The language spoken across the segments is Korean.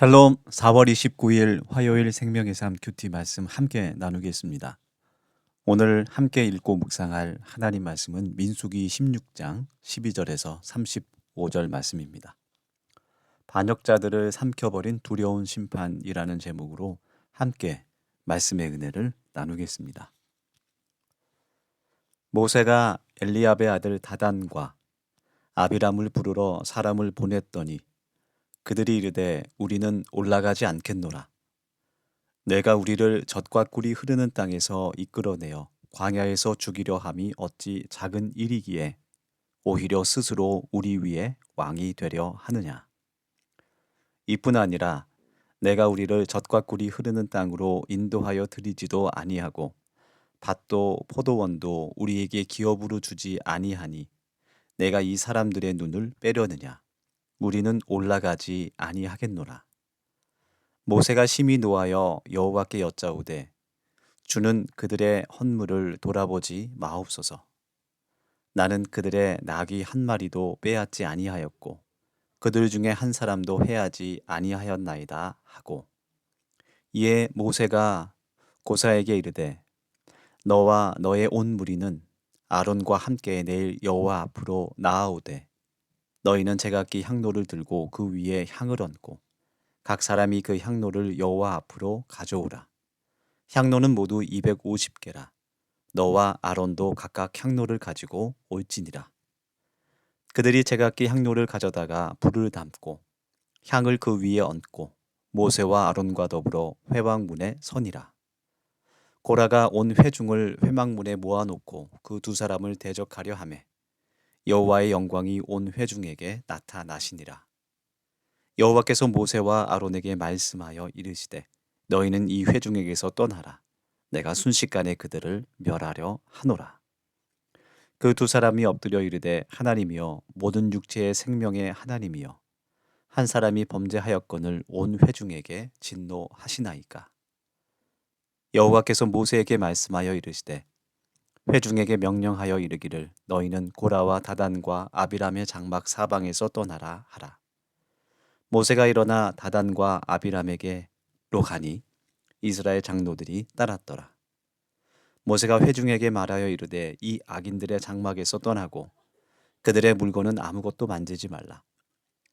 샬롬 4월 29일 화요일 생명의 삶 큐티 말씀 함께 나누겠습니다. 오늘 함께 읽고 묵상할 하나님 말씀은 민수기 16장 12절에서 35절 말씀입니다. 반역자들을 삼켜버린 두려운 심판이라는 제목으로 함께 말씀의 은혜를 나누겠습니다. 모세가 엘리압의 아들 다단과 아비람을 부르러 사람을 보냈더니 그들이 이르되 우리는 올라가지 않겠노라. 내가 우리를 젖과 꿀이 흐르는 땅에서 이끌어내어 광야에서 죽이려 함이 어찌 작은 일이기에 오히려 스스로 우리 위에 왕이 되려 하느냐. 이뿐 아니라 내가 우리를 젖과 꿀이 흐르는 땅으로 인도하여 드리지도 아니하고 밭도 포도원도 우리에게 기업으로 주지 아니하니 내가 이 사람들의 눈을 빼려느냐. 우리는 올라가지 아니하겠노라. 모세가 심히 노하여 여호와께 여짜오되 주는 그들의 헌물을 돌아보지 마옵소서. 나는 그들의 낙이 한 마리도 빼앗지 아니하였고 그들 중에 한 사람도 해하지 아니하였나이다 하고 이에 모세가 고사에게 이르되 너와 너의 온 무리는 아론과 함께 내일 여호와 앞으로 나아오되 너희는 제각기 향로를 들고 그 위에 향을 얹고 각 사람이 그 향로를 여호와 앞으로 가져오라. 향로는 모두 250개라. 너와 아론도 각각 향로를 가지고 올지니라. 그들이 제각기 향로를 가져다가 불을 담고 향을 그 위에 얹고 모세와 아론과 더불어 회왕문에 선이라. 고라가 온 회중을 회막문에 모아놓고 그 두 사람을 대적하려 하매 여호와의 영광이 온 회중에게 나타나시니라. 여호와께서 모세와 아론에게 말씀하여 이르시되 너희는 이 회중에게서 떠나라. 내가 순식간에 그들을 멸하려 하노라. 그 두 사람이 엎드려 이르되 하나님이여 모든 육체의 생명의 하나님이여 한 사람이 범죄하였건을 온 회중에게 진노하시나이까. 여호와께서 모세에게 말씀하여 이르시되 회중에게 명령하여 이르기를 너희는 고라와 다단과 아비람의 장막 사방에서 떠나라 하라. 모세가 일어나 다단과 아비람에게로 가니 이스라엘 장로들이 따랐더라. 모세가 회중에게 말하여 이르되 이 악인들의 장막에서 떠나고 그들의 물건은 아무것도 만지지 말라.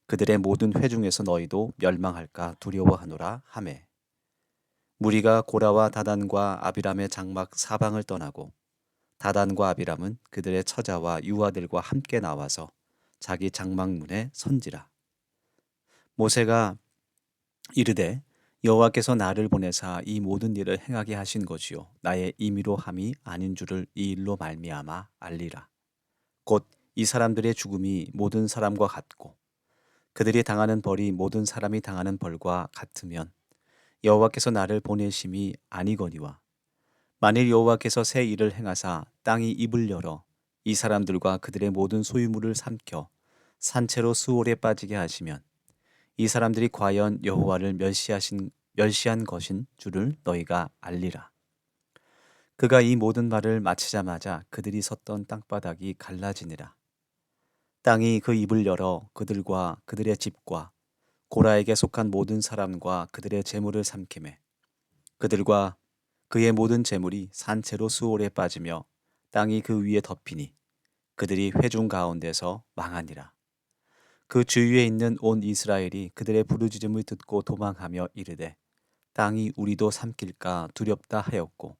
그들의 모든 회중에서 너희도 멸망할까 두려워하노라 하매 무리가 고라와 다단과 아비람의 장막 사방을 떠나고 다단과 아비람은 그들의 처자와 유아들과 함께 나와서 자기 장막문에 선지라. 모세가 이르되 여호와께서 나를 보내사 이 모든 일을 행하게 하신 것이요 나의 임의로 함이 아닌 줄을 이 일로 말미암아 알리라. 곧 이 사람들의 죽음이 모든 사람과 같고 그들이 당하는 벌이 모든 사람이 당하는 벌과 같으면 여호와께서 나를 보내심이 아니거니와 만일 여호와께서 새 일을 행하사 땅이 입을 열어 이 사람들과 그들의 모든 소유물을 삼켜 산채로 수월에 빠지게 하시면 이 사람들이 과연 여호와를 멸시하신 멸시한 것인 줄을 너희가 알리라. 그가 이 모든 말을 마치자마자 그들이 섰던 땅바닥이 갈라지니라. 땅이 그 입을 열어 그들과 그들의 집과 고라에게 속한 모든 사람과 그들의 재물을 삼키매 그들과 그의 모든 재물이 산채로 수월에 빠지며 땅이 그 위에 덮이니 그들이 회중 가운데서 망하니라. 그 주위에 있는 온 이스라엘이 그들의 부르짖음을 듣고 도망하며 이르되 땅이 우리도 삼킬까 두렵다 하였고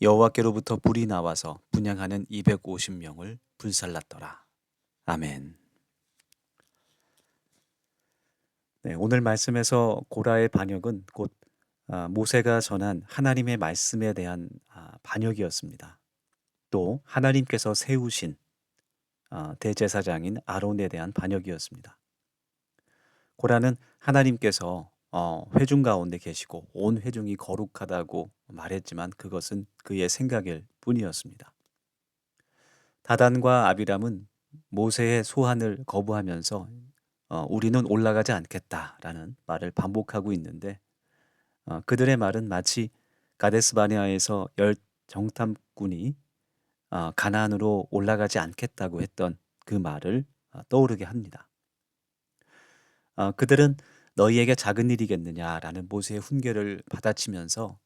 여호와께로부터 불이 나와서 분양하는 250명을 불살랐더라. 아멘. 네, 오늘 말씀에서 고라의 반역은 곧 아, 모세가 전한 하나님의 말씀에 대한 아, 반역이었습니다. 또 하나님께서 세우신 아, 대제사장인 아론에 대한 반역이었습니다. 고라는 하나님께서 어, 회중 가운데 계시고 온 회중이 거룩하다고 말했지만 그것은 그의 생각일 뿐이었습니다. 다단과 아비람은 모세의 소환을 거부하면서 어, 우리는 올라가지 않겠다라는 말을 반복하고 있는데 어, 그들의 말은 마치 가데스 바네아에서 열 정탐꾼이 어, 가나안으로 올라가지 않겠다고 했던 그 말을 어, 떠오르게 합니다. 어, 그들은 너희에게 작은 일이겠느냐라는 모세의 훈계를 받아치면서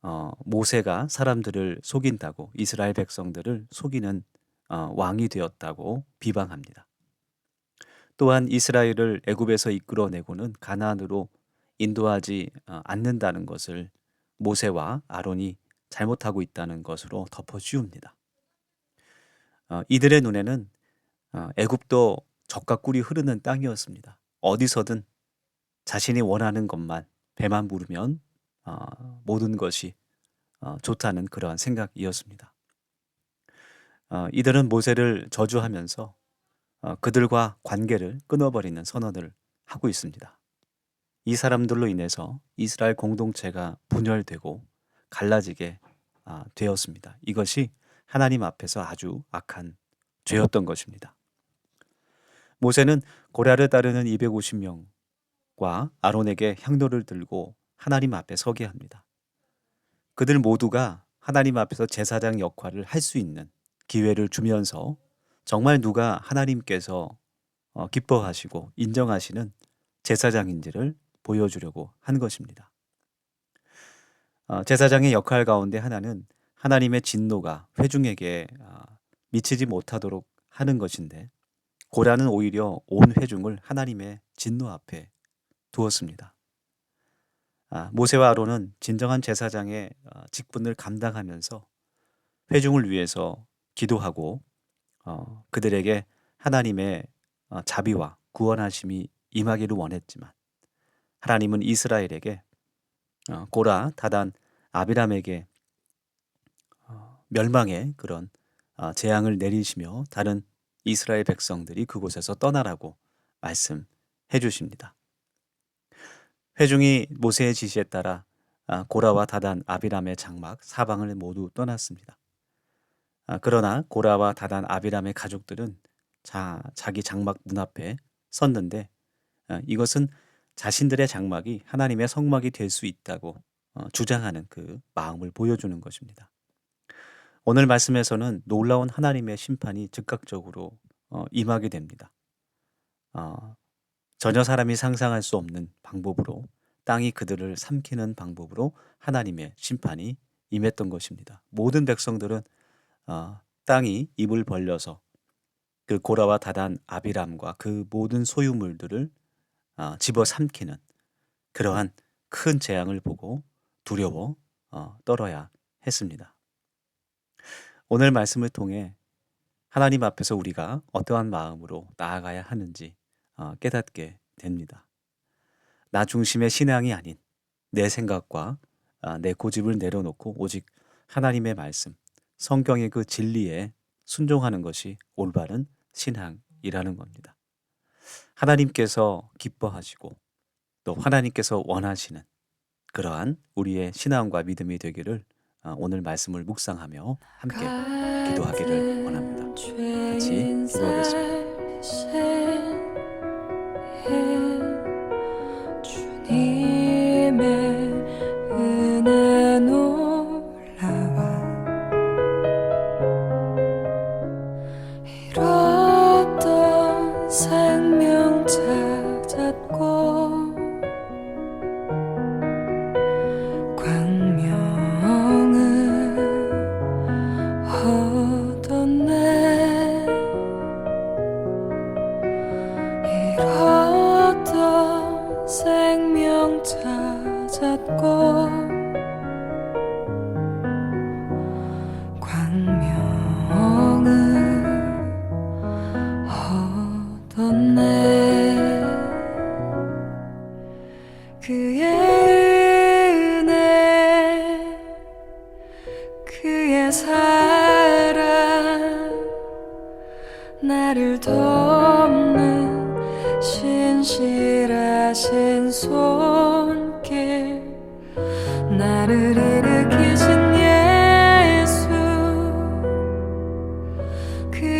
어, 모세가 사람들을 속인다고 이스라엘 백성들을 속이는 어, 왕이 되었다고 비방합니다. 또한 이스라엘을 애굽에서 이끌어내고는 가나안으로 인도하지 어, 않는다는 것을 모세와 아론이 잘못하고 있다는 것으로 덮어 씌웁니다. 어, 이들의 눈에는 어, 애굽도 적과 꿀이 흐르는 땅이었습니다. 어디서든 자신이 원하는 것만 배만 부르면 어, 모든 것이 어, 좋다는 그러한 생각이었습니다. 어, 이들은 모세를 저주하면서 어, 그들과 관계를 끊어버리는 선언을 하고 있습니다. 이 사람들로 인해서 이스라엘 공동체가 분열되고 갈라지게 아, 되었습니다. 이것이 하나님 앞에서 아주 악한 죄였던 것입니다. 모세는 고라를 따르는 250명과 아론에게 향로를 들고 하나님 앞에 서게 합니다. 그들 모두가 하나님 앞에서 제사장 역할을 할 수 있는 기회를 주면서 정말 누가 하나님께서 어, 기뻐하시고 인정하시는 제사장인지를 보여주려고 한 것입니다. 어, 제사장의 역할 가운데 하나는 하나님의 진노가 회중에게 어, 미치지 못하도록 하는 것인데 고라는 오히려 온 회중을 하나님의 진노 앞에 두었습니다. 아, 모세와 아론은 진정한 제사장의 어, 직분을 감당하면서 회중을 위해서 기도하고 어, 그들에게 하나님의 어, 자비와 구원하심이 임하기를 원했지만 하나님은 이스라엘에게 어, 고라, 다단, 아비람에게 어, 멸망의 그런 어, 재앙을 내리시며 다른 이스라엘 백성들이 그곳에서 떠나라고 말씀해 주십니다. 회중이 모세의 지시에 따라 아, 고라와 다단, 아비람의 장막, 사방을 모두 떠났습니다. 아, 그러나 고라와 다단, 아비람의 가족들은 자, 자기 장막 문 앞에 섰는데 아, 이것은 자신들의 장막이 하나님의 성막이 될 수 있다고 어, 주장하는 그 마음을 보여주는 것입니다. 오늘 말씀에서는 놀라운 하나님의 심판이 즉각적으로 어, 임하게 됩니다. 어, 전혀 사람이 상상할 수 없는 방법으로 땅이 그들을 삼키는 방법으로 하나님의 심판이 임했던 것입니다. 모든 백성들은 어, 땅이 입을 벌려서 그 고라와 다단 아비람과 그 모든 소유물들을 어, 집어 삼키는 그러한 큰 재앙을 보고 두려워 어, 떨어야 했습니다. 오늘 말씀을 통해 하나님 앞에서 우리가 어떠한 마음으로 나아가야 하는지 어, 깨닫게 됩니다. 나 중심의 신앙이 아닌 내 생각과 아, 내 고집을 내려놓고 오직 하나님의 말씀, 성경의 그 진리에 순종하는 것이 올바른 신앙이라는 겁니다. 하나님께서 기뻐하시고 또 하나님께서 원하시는 그러한 우리의 신앙과 믿음이 되기를 아, 오늘 말씀을 묵상하며 함께 기도하기를 원합니다.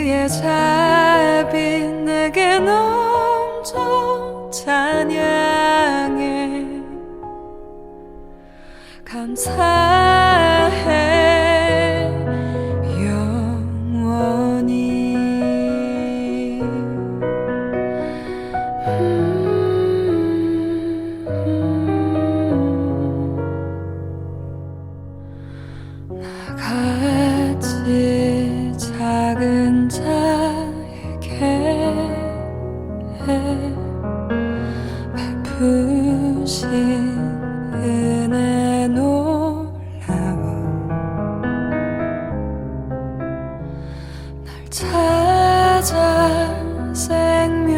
그의 자비 내게 넘쳐 찬양해 감사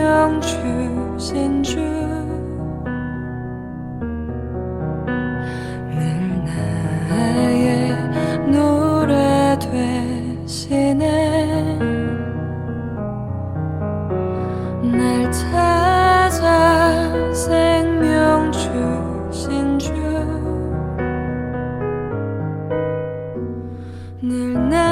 생명 주신 주 늘 나의 노래 대신에 날 찾아 생명 주신 주늘